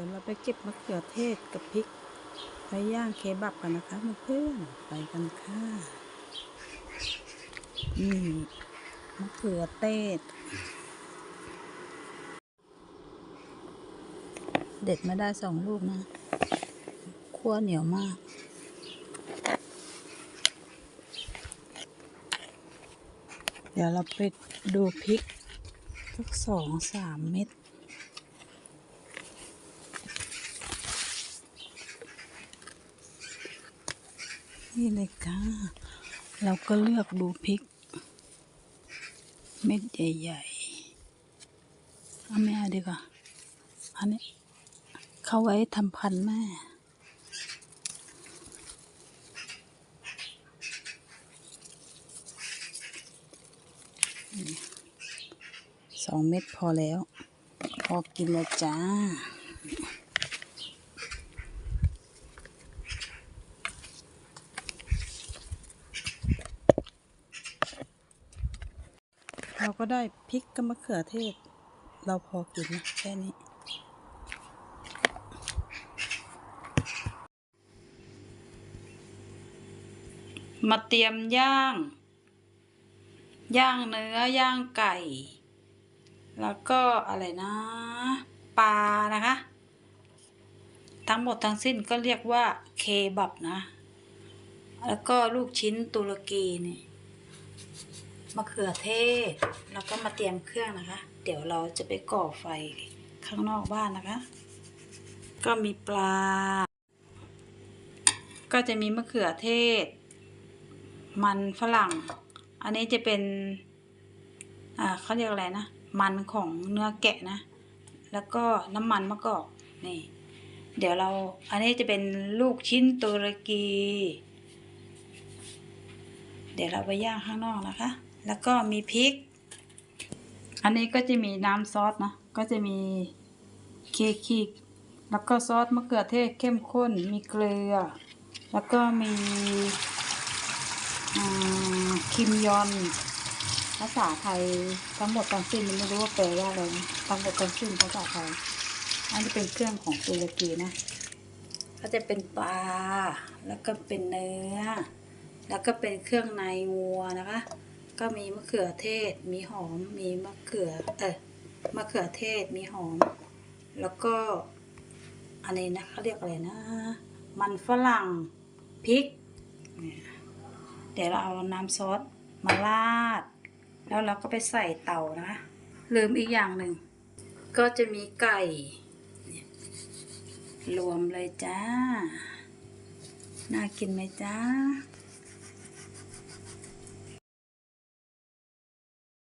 ดี๋ยวเราไปเก็บมะเขือเทศกับพริกไปย่างเคบับกันนะคะเพื่อนไปกันค่ะนี่มะเขือเทศ เด็ดมาได้สองลูกนะคั่วเหนียวมากเดี๋ยวเราไปดูพริกสักสองสามเม็ด นี่เลยค่ะ เราก็เลือกดูพริก เม็ดใหญ่ๆเอาไม่เอาดีกว่าอันนี้เขาไว้ทำพันธุ์แม่สองเม็ดพอแล้ว พอกินแล้วจ้า เราก็ได้พริกกับมะเขือเทศ เราพอกินนะแค่นี้ มาเตรียมย่าง ย่างเนื้อย่างไก่ แล้วก็อะไรนะปลานะคะ ทั้งหมดทั้งสิ้นก็เรียกว่าเคบับนะ แล้วก็ลูกชิ้นตุรกีนี่ มะเขือเทศ แล้วก็มาเตรียมเครื่องนะคะ เดี๋ยวเราจะไปก่อไฟข้างนอกบ้านนะคะ ก็มีปลา ก็จะมีมะเขือเทศ มันฝรั่ง อันนี้จะเป็น อ่าเขาเรียกอะไรนะ มันของเนื้อแกะนะ แล้วก็น้ำมันมะกอก นี่ เดี๋ยวเรา อันนี้จะเป็นลูกชิ้นตุรกีเดี๋ยวเราไปย่างข้างนอกนะคะ แล้วก็มีพริก อันนี้ก็จะมีน้ำซอสนะ ก็จะมีเคคิกแล้วก็ซอสมะเขือเทศเข้มข้น มีเกลือ แล้วก็มีคิมยอน ภาษาไทยทั้งหมดทั้งสิ้นไม่รู้ว่าแปลว่าอะไรทั้งหมดทั้งสิ้นภาษาไทย อันนี้เป็นเครื่องของตุรกีนะ ก็จะเป็นปลา แล้วก็เป็นเนื้อ แล้วก็เป็นเครื่องในวัวนะคะ ก็มีมะเขือเทศ มีหอม มีมะเขือ เออมะเขือเทศ มีหอม แล้วก็ อันนี้นะเขาเรียกอะไรนะ มันฝรั่ง พริก เดี๋ยวเราเอาน้ำซอสมาราด แล้วเราก็ไปใส่เตานะ ลืมอีกอย่างหนึ่ง ก็จะมีไก่ รวมเลยจ้า น่ากินไหมจ้า